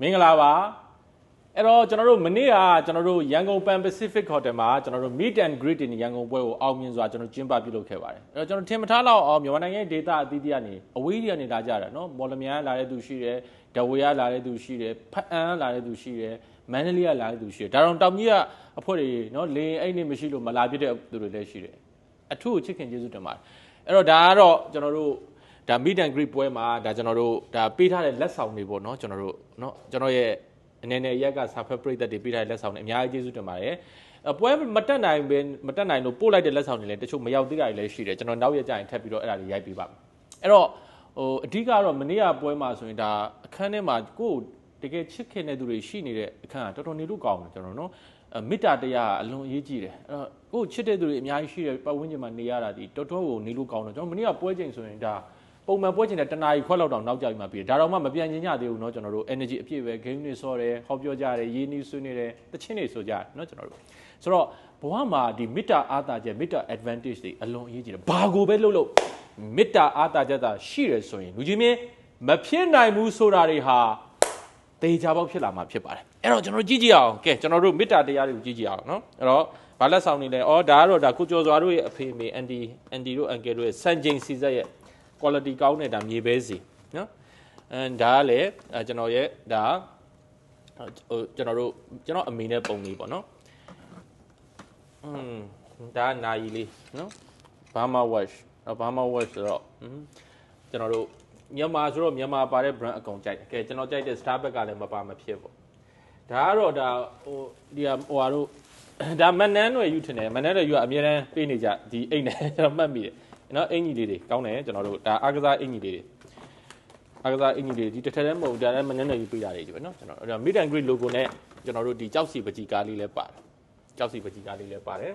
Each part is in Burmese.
မင်္ဂလာပါအဲ့တော့ကျွန်တော်တို့မနေ့ကကျွန်တော်တို့ရန်ကုန် Pan Pacific Hotel မှာကျွန်တော်တို့ Meet and Greet in ရန်ကုန်ပွဲကိုအောင်မြင်စွာကျွန်တော်ကျင်းပပြုလုပ်ခဲ့ပါတယ်အဲ့တော့ကျွန်တော်ထင်မထားလောက်အောင်မြန်မာနိုင်ငံရဲ့ data အသီးသီးကနေအဝေးကြီးကနေလာကြတာเนาะမော်လမြိုင်ကလာတဲ့သူရှိတယ်ဒဝေကလာတဲ့သူရှိတယ်ဖအန်းကလာတဲ့သူရှိတယ်မန္တလေးကလာတဲ့သူရှိတယ်ဒါတော့တောင်ကြီးကအဖွဲ့တွေเนาะလေအဲ့နေမရှိလို့မလာပြတဲ့သူတွေလည်းရှိတယ်အထူးကိုချစ်ခင်ကျေးဇူးတင်ပါတယ်အဲ့တော့ဒါကတော့ကျွန်တော်တို့ ဒါ meet and greet ပွဲမှာဒါကျွန်တော်တို့ဒါပေးထားတဲ့လက်ဆောင်တွေပေါ့เนาะကျွန်တော်တို့เนาะကျွန်တော်ရဲ့အနေနဲ့ရက်ကစာဖက်ပရိသတ်တွေပေးထားတဲ့လက်ဆောင်တွေအများကြီးကျေးဇူးတင်ပါတယ်အပွဲမတက်နိုင်ပဲမတက်နိုင်လို့ပို့လိုက်တဲ့လက်ဆောင်တွေလည်းတချို့မရောက်သေးတာတွေလည်းရှိတယ်ကျွန်တော်နောက်ရက်ကျရင်ထပ်ပြီးတော့အဲ့ဒါတွေရိုက်ပေးပါမယ်အဲ့တော့ဟိုအဓိကတော့မနေ့ကပွဲမှာဆိုရင်ဒါအခန်းထဲမှာကိုယ်တကယ်ချစ်ခင်တဲ့သူတွေရှိနေတဲ့အခန်းကတော်တော်နေလို့ကောင်းတယ်ကျွန်တော်နော်မေတ္တာတရားအလွန်အရေးကြီးတယ်အဲ့တော့ကိုယ်ချစ်တဲ့သူတွေအများကြီးရှိတဲ့ပတ်ဝန်းကျင်မှာနေရတာဒီတော်တော်ကိုနေလို့ကောင်းတယ်ကျွန်တော်မနေ့ကပွဲချိန်ဆိုရင်ဒါ ပုံမှန်ပွဲချိန်တဲ့တနားရီခွက်လောက်တောင်နောက်ကျပြီးမှပြီးတယ်ဒါတော့မှမပြန်ကျင်ကြသေးဘူးเนาะကျွန်တော်တို့ energy အပြည့်ပဲ game တွေဆော့တယ်ဟောပြောကြတယ်ရေးနီးဆွေးနေတယ်တချင်းတွေဆိုကြတယ်เนาะကျွန်တော်တို့ဆိုတော့ဘဝမှာဒီမေတ္တာအားသာချက်မေတ္တာ advantage တွေအလွန်အရေးကြီးတယ်ဘာကိုပဲလုပ်လို့မေတ္တာအားသာချက်သာရှိရဆိုရင်လူကြီးမင်းမဖြစ်နိုင်ဘူးဆိုတာတွေဟာတေချာပေါက်ဖြစ်လာမှာဖြစ်ပါတယ်အဲ့တော့ကျွန်တော်တို့ကြည့်ကြည့်အောင်ကဲကျွန်တော်တို့မေတ္တာတရားတွေကိုကြည့်ကြည့်အောင်เนาะအဲ့တော့ဘာလက်ဆောင်နေလဲဩဒါကတော့ဒါကိုကျော်စွာတို့ရဲ့အဖေမေအန်ဒီအန်ဒီတို့အန်ကယ်တို့ရဲ့စံချိန်စီဆက်ရဲ့ quality ကောင်းတဲ့ဒါမြေပဲစီနော်အဲဒါကလည်းကျွန်တော်ရဲ့ဒါဟိုကျွန်တော်တို့ကျွန်တော်အမေနဲ့ပုံလေးပေါ့နော်อืมဒါနာယီလေးနော် Burma Wash နော် Burma Wash ဆိုတော့ကျွန်တော်တို့မြန်မာဆိုတော့မြန်မာပါတဲ့ brand အကုန်ကြိုက်တယ်။ကဲကျွန်တော်ကြိုက်တဲ့ Starbucks ကလည်းမပါမဖြစ်ပေါ့။ဒါကတော့ဒါဟိုဒီဟိုဟာတို့ဒါမန်နန်းတွေယူထင်တယ်။မန်နန်းတွေယူကအများတန်းပေးနေကြဒီအိတ်နဲ့ကျွန်တော်မှတ်မိတယ် နော်အင်ကြီးလေးတွေကောင်းတယ်ကျွန်တော်တို့ဒါအားကစားအင်ကြီးလေးတွေအားကစားအင်ကြီးလေးဒီတစ်ထက်တည်းမဟုတ်ဒါလည်းမနှဲ့နဲ့ယူပေးရတယ်ဒီပဲနော်ကျွန်တော်အဲ့ဒါ Meet and Greet logo နဲ့ကျွန်တော်တို့ဒီကြောက်စီပကြီးကားလေးလည်းပါတယ်ကြောက်စီပကြီးကားလေးလည်းပါတယ်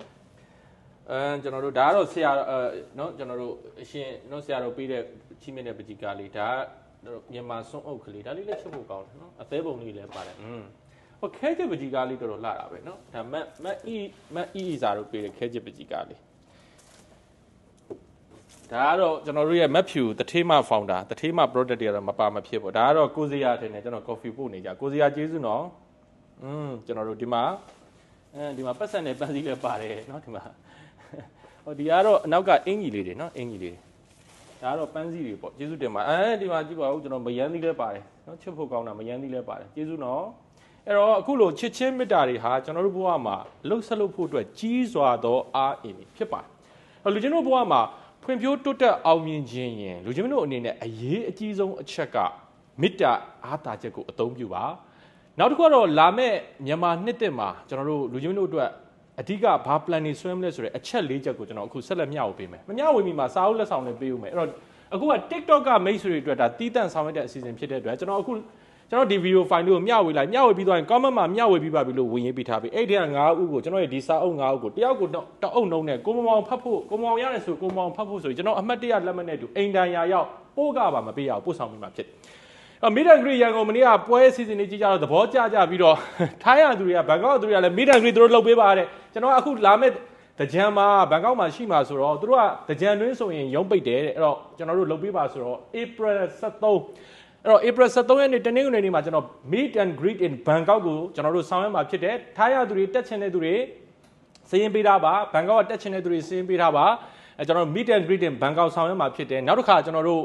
အဲကျွန်တော်တို့ဒါကတော့ဆရာအဲနော်ကျွန်တော်တို့အရှင်နော်ဆရာတို့ပေးတဲ့ချီးမြှင့်တဲ့ပကြီးကားလေးဒါကမြန်မာစွန်းအုပ်ကလေးဒါလေးလည်းချစ်ဖို့ကောင်းတယ်နော်အသေးပုံလေးလည်းပါတယ်อืมဟိုခဲချစ်ပကြီးကားလေးတော်တော်လှတာပဲเนาะဒါမတ်မတ်အီမတ်အီစာတို့ပေးတဲ့ခဲချစ်ပကြီးကားလေး ဒါကတော့ကျွန်တော်တို့ရဲ့ Matthew တထေးမ founder တထေးမ product တွေကတော့မပါမဖြစ်ပေါ့ဒါကတော့ကိုစရာထင်တယ်ကျွန်တော် coffee ပို့နေကြကိုစရာကျေးဇူးနော်อืมကျွန်တော်တို့ဒီမှာအဲဒီမှာပတ်စံနဲ့ပန်းစည်းလည်းပါတယ်เนาะဒီမှာဟိုဒီကတော့အနောက်ကအင်ကြီးလေးတွေเนาะအင်ကြီးလေးတွေဒါကတော့ပန်းစည်းတွေပေါ့ကျေးဇူးတင်ပါအဲဒီမှာကြည့်ပါဦးကျွန်တော်မယန်းသီးလည်းပါတယ်เนาะချစ်ဖို့ကောင်းတာမယန်းသီးလည်းပါတယ်ကျေးဇူးနော်အဲ့တော့အခုလိုချစ်ချင်းမေတ္တာတွေဟာကျွန်တော်တို့ဘဝမှာလှုပ်ဆက်လို့ဖို့အတွက်ကြီးစွာသောအားအင်ဖြစ်ပါတယ်လူချင်းတို့ဘဝမှာ ဖွံ့ဖြိုးတိုးတက်အောင်မြင်ခြင်းရင်လူချင်းတို့အနေနဲ့အရေးအကြီးဆုံးအချက်ကမေတ္တာအားသာချက်ကိုအသုံးပြုပါနောက်တစ်ခုကတော့လာမဲ့မြန်မာနှစ်တက်မှာကျွန်တော်တို့လူချင်းတို့အတွက်အဓိကဘာ plan နေဆွဲမလဲဆိုတဲ့အချက်၄ချက်ကိုကျွန်တော်အခုဆက်လက်မျှဝေပေးမယ်မမျှဝေမိမှာစာအုပ်လက်ဆောင်တွေပေးဦးမယ်အဲ့တော့အခုက TikTok ကမိတ်ဆွေတွေအတွက်ဒါတီးတန့်ဆောင်ရွက်တဲ့အစီအစဉ်ဖြစ်တဲ့အတွက်ကျွန်တော်အခု ကျွန်တော်ဒီ video file လေးကိုမျှဝေလိုက်မျှဝေပြီးသွားရင် comment မှာမျှဝေပြီးပါပြီလို့ဝင်ရေးပေးထားပြီအဲ့ဒီက9ဦးကိုကျွန်တော်ရဲ့ဒီစာအုပ်9ဦးကိုတယောက်ကိုတအုပ်နှုံးနဲ့ကိုမမောင်ဖတ်ဖို့ကိုမောင်ရတယ်ဆိုကိုမောင်ဖတ်ဖို့ဆိုရင်ကျွန်တော်အမှတ်တရလက်မှတ်နဲ့တူအိမ်တန်ရာရောက်ပို့ကပါမပေးရအောင်ပို့ဆောင်ပြီးမှဖြစ်တယ်မီဒန်ဂရီရန်ကုန်မနေ့ကပွဲအစီအစဉ်လေးကြည့်ကြတော့သဘောကျကြပြီးတော့ထိုင်းရသူတွေကဘန်ကောက်သူတွေကလည်းမီဒန်ဂရီသူတို့လှုပ်ပေးပါတဲ့ကျွန်တော်အခုလာမဲ့တကြံမှာဘန်ကောက်မှာရှိမှာဆိုတော့သူတို့ကတကြံတွင်းဆိုရင်ရုံးပိတ်တယ်တဲ့အဲ့တော့ကျွန်တော်တို့လှုပ်ပေးပါဆိုတော့ April 73 အဲ့တော့ April 73ရက်နေ့တနင်္ဂနွေနေ့မှာကျွန်တော် meet and greet in Bangkok ကိုကျွန်တော်တို့ဆောင်ရွက်မှာဖြစ်တယ်ထိုင်းရသူတွေတက်ချင်တဲ့သူတွေစရင်ပေးထားပါဘန်ကောက်ကတက်ချင်တဲ့သူတွေစရင်ပေးထားပါအဲကျွန်တော်တို့ meet and greet in Bangkok ဆောင်ရွက်မှာဖြစ်တယ်နောက်တစ်ခါကျွန်တော်တို့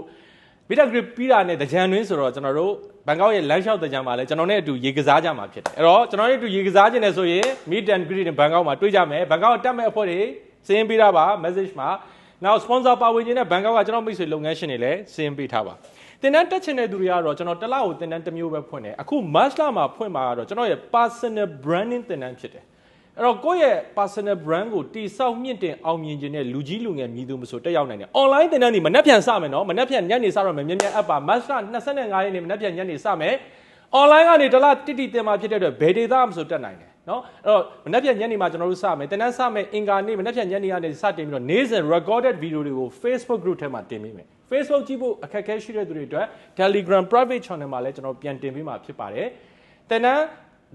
မီတာဂရစ်ပြီးတာနဲ့တကြံတွင်းဆိုတော့ကျွန်တော်တို့ဘန်ကောက်ရဲ့လမ်းလျှောက်တကြံမှာလဲကျွန်တော်နဲ့အတူရေကစားကြမှာဖြစ်တယ်အဲ့တော့ကျွန်တော်နဲ့အတူရေကစားခြင်းနဲ့ဆိုရင် meet and greet နဲ့ဘန်ကောက်မှာတွေ့ကြမယ်ဘန်ကောက်တက်မဲ့အဖွဲ့တွေစင်းပေးတာပါ message မှာနောက် sponsor ပါဝင်ခြင်းနဲ့ဘန်ကောက်ကကျွန်တော်မိတ်ဆွေလုပ်ငန်းရှင်တွေလည်းစင်းပေးထားပါ တင်တန်းတက်ချင်တဲ့သူတွေကတော့ကျွန်တော်တစ်လကိုတင်တန်းတစ်မျိုးပဲဖွင့်တယ်အခု mass လမှာဖွင့်မှာကတော့ကျွန်တော်ရဲ့ personal branding တင်တန်းဖြစ်တယ်အဲ့တော့ကိုယ့်ရဲ့ personal brand ကိုတိစောက်မြင့်တင်အောင်မြင်ခြင်းနဲ့လူကြီးလူငယ်မြည်သူမဆိုတက်ရောက်နိုင်တယ် online သင်တန်းဒီမနှက်ပြန်စမယ်နော်မနှက်ပြန်ညနေစတော့မယ်မြန်မြန် app ပါ master 25ရက်နေ့မနှက်ပြန်ညနေစမယ် online ကနေတလားတိတိတင်มาဖြစ်တဲ့အတွက်ဘယ်ဒေတာမဆိုတက်နိုင်တယ်နော်အဲ့တော့မနှက်ပြန်ညနေမှာကျွန်တော်တို့စမယ်သင်တန်းစမယ်အင်္ဂါနေ့မနှက်ပြန်ညနေကနေစတင်ပြီးတော့နေ့စဉ် recorded video တွေကို Facebook group ထဲမှာတင်ပေးမယ် Facebook ကြည့်ဖို့အခက်အခဲရှိတဲ့သူတွေအတွက် Telegram private channel မှာလည်းကျွန်တော်ပြန်တင်ပေးမှာဖြစ်ပါတယ်သင်တန်း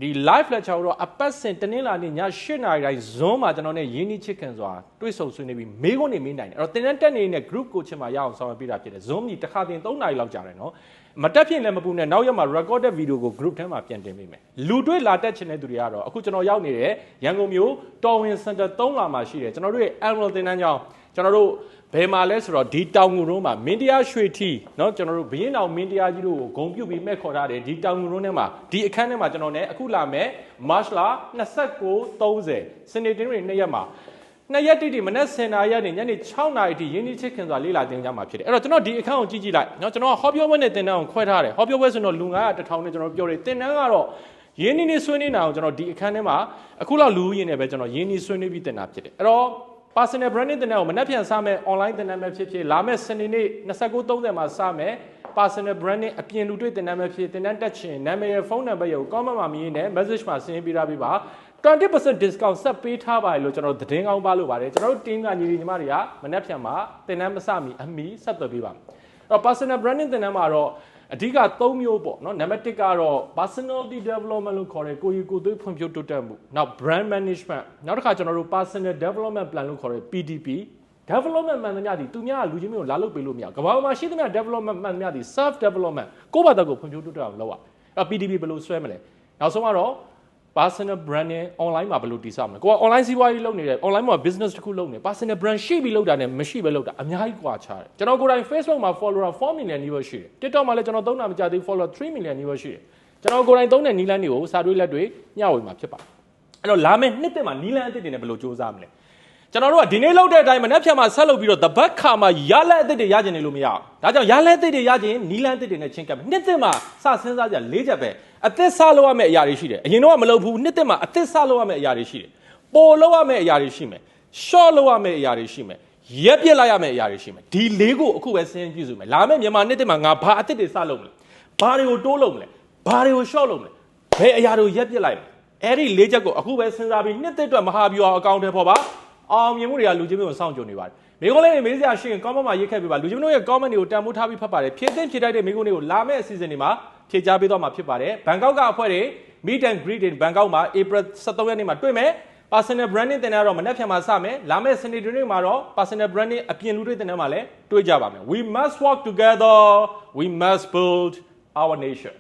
ဒီ live lecture ကိုတော့အပတ်စဉ်တနင်္လာနေ့ည8:00နာရီတိုင်း Zoom မှာကျွန်တော်နဲ့ရင်းနှီးချစ်ခင်စွာတွေ့ဆုံဆွေးနွေးပြီးမေးခွန်းတွေမေးနိုင်တယ်အဲ့တော့တင်တန်းတက်နေတဲ့ group coaching မှာရအောင်ဆောင်ရွက်ပေးတာဖြစ်တယ် Zoom ကြီးတစ်ခါတင်3နာရီလောက်ကြာတယ်နော်မတက်ဖြစ်လည်းမပူနဲ့နောက်ရက်မှာ recorded video ကို group ထဲမှာပြန်တင်ပေးမယ်လူတွေ့လာတက်ချင်တဲ့သူတွေကတော့အခုကျွန်တော်ရောက်နေတဲ့ရန်ကုန်မြို့တော်ဝင် center 3လာမှာရှိတယ်ကျွန်တော်တို့ရဲ့ annual တင်တန်းကြောင်းကျွန်တော်တို့ ဘယ်မှာလဲဆိုတော့ဒီတောင်ငူရုံးမှာမင်းတရားရွှေထီเนาะကျွန်တော်တို့ဘရင်တော်မင်းတရားကြီးတို့ကိုဂုံပြုတ်ပြီးမဲ့ခေါ်ထားတယ်ဒီတောင်ငူရုံးထဲမှာဒီအခန်းထဲမှာကျွန်တော် ਨੇ အခုလာမဲ့ March လ29 30စနေတင်းတွေနှစ်ရက်မှာနှစ်ရက်တိတိမနက်10:00နာရီကနေညနေ6:00နာရီထိရင်းနှီးချစ်ခင်စွာလေ့လာသင်ကြားမှာဖြစ်တယ်အဲ့တော့ကျွန်တော်ဒီအခန်းကိုကြည့်ကြည့်လိုက်เนาะကျွန်တော်ဟောပြောပွဲနဲ့သင်တန်းကိုခွဲထားတယ်ဟောပြောပွဲဆိုတော့လူ900 1000နဲ့ကျွန်တော်ပြောတယ်သင်တန်းကတော့ရင်းနှီးနေဆွေးနွေးနေအောင်ကျွန်တော်ဒီအခန်းထဲမှာအခုလောက်လူရင်းနေပဲကျွန်တော်ရင်းနှီးဆွေးနွေးပြီးသင်တာဖြစ်တယ်အဲ့တော့ personal branding တင်တဲ့ကိုမနှက်ပြန်စမယ် online တင်တဲ့မဲ့ဖြစ်ဖြစ်လာမဲ့စနေနေ့29:30မှာစမယ် personal branding အပြင်လူတွေ့တင်တဲ့မဲ့ဖြစ်တင်တဲ့တက်ချင်နာမည်ရဖုန်းနံပါတ်ရကို comment မှာမြင်နေ message မှာဆင်းပေးထားပေးပါ20% discount ဆက်ပေးထားပါတယ်လို့ကျွန်တော်သတင်းကောင်းပါလို့ပါတယ်ကျွန်တော်တို့ team ကညီညီညီမတွေကမနှက်ပြန်မှာတင်တဲ့မစမီအမီဆက်သွယ်ပေးပါမယ်အဲ့တော့ personal branding တင်တဲ့မှာတော့ အဓိက3မျိုးပေါ့နော်နံပါတ်1ကတော့ personality development လို့ခေါ်တဲ့ကိုယ်ရည်ကိုယ်သွေးဖွံ့ဖြိုးတိုးတက်မှုနောက် brand management နောက်တစ်ခါကျွန်တော်တို့ personal development plan လို့ခေါ်တဲ့ PDP development မှန်သမျှဒီသူများကလူချင်းမျိုးကိုလာလုပ်ပေးလို့မရဘူးကမ္ဘာပေါ်မှာရှိသမျှ development မှန်သမျှဒီ self development ကိုယ့်ဘာသာကိုယ်ဖွံ့ဖြိုးတိုးတက်အောင်လုပ်ရအဲ့ PDP ဘယ်လိုဆွဲမလဲနောက်ဆုံးကတော့ personal branding online မှာဘယ်လိုတည်ဆောက်မလဲကိုက online စီးပွားရေးလုပ်နေတယ် online မှာ business တစ်ခုလုပ်နေ personal brand ရှိပြီးလုပ်တာနဲ့မရှိပဲလုပ်တာအများကြီးကွာခြားတယ်ကျွန်တော်ကိုယ်တိုင် Facebook မှာ follower 4 million နီးပါးရှိတယ် TikTok မှာလည်းကျွန်တော်သုံးတာမကြသေး follower 3 million နီးပါးရှိတယ်ကျွန်တော်ကိုယ်တိုင်သုံးတဲ့နီးလန်းတွေကိုစာတွေးလက်တွေမျှဝေမှာဖြစ်ပါတယ်အဲ့တော့လာမယ့်နှစ်သက်မှာနီးလန်းအသစ်တွေနဲ့ဘယ်လိုစူးစမ်းမလဲကျွန်တော်တို့ကဒီနေ့လောက်တဲ့အတိုင်းမနှက်ဖြတ်မှာဆက်လုပ်ပြီးတော့တပတ်ခါမှာရလက်အသစ်တွေရကျင်နေလို့မရအောင်ဒါကြောင့်ရလက်အသစ်တွေရကျင်နီးလန်းအသစ်တွေနဲ့ချင်းကပ်မယ်နှစ်သက်မှာစစဉ်းစားကြ၄ချက်ပဲ အသစ်စလုပ်ရမယ့်အရာတွေရှိတယ်အရင်တော့မလုပ်ဘူးနှစ်သက်မှာအသစ်စလုပ်ရမယ့်အရာတွေရှိတယ်ပိုလုပ်ရမယ့်အရာတွေရှိမယ် short လုပ်ရမယ့်အရာတွေရှိမယ်ရက်ပြစ်လိုက်ရမယ့်အရာတွေရှိမယ်ဒီလေးကိုအခုပဲစဉ်းပြည့်စုံမယ်လာမယ့်မြန်မာနှစ်သက်မှာငါဘာအသစ်တွေစလုပ်မလဲဘာတွေကိုတိုးလုပ်မလဲဘာတွေကို short လုပ်မလဲဘယ်အရာတွေကိုရက်ပြစ်လိုက်မလဲအဲ့ဒီလေးချက်ကိုအခုပဲစဉ်းစားပြီးနှစ်သက်အတွက်မဟာဗျူဟာအကောင့်ထဲပေါ်ပါအောင်မြင်မှုတွေကလူချင်းမျိုးကိုစောင့်ကြုံနေပါတယ်မိကုန်းလေးတွေမေးစရာရှိရင် comment မှာရေးခဲ့ပေးပါလူချင်းမျိုးရဲ့ comment တွေကိုတန်ဖိုးထားပြီးဖတ်ပါတယ်ဖြည့်သိမ့်ဖြည့်တိုက်တဲ့မိကုန်းလေးကိုလာမယ့်အစီအစဉ်တွေမှာ ဖြည့်ချပေးတော့မှာဖြစ်ပါတယ်ဘန်ကောက်ကအဖွဲ့တွေ meet and greet in Bangkok မှာ April 23ရက်နေ့မှာတွေ့မယ် personal branding တင်တဲ့တော့မနေ့ဖြန်မှာစမယ်လာမယ့်စနေတွေမှာတော့ personal branding အပြင်လူတွေတင်တဲ့မှာလည်းတွေ့ကြပါမယ် we must work together we must build our nation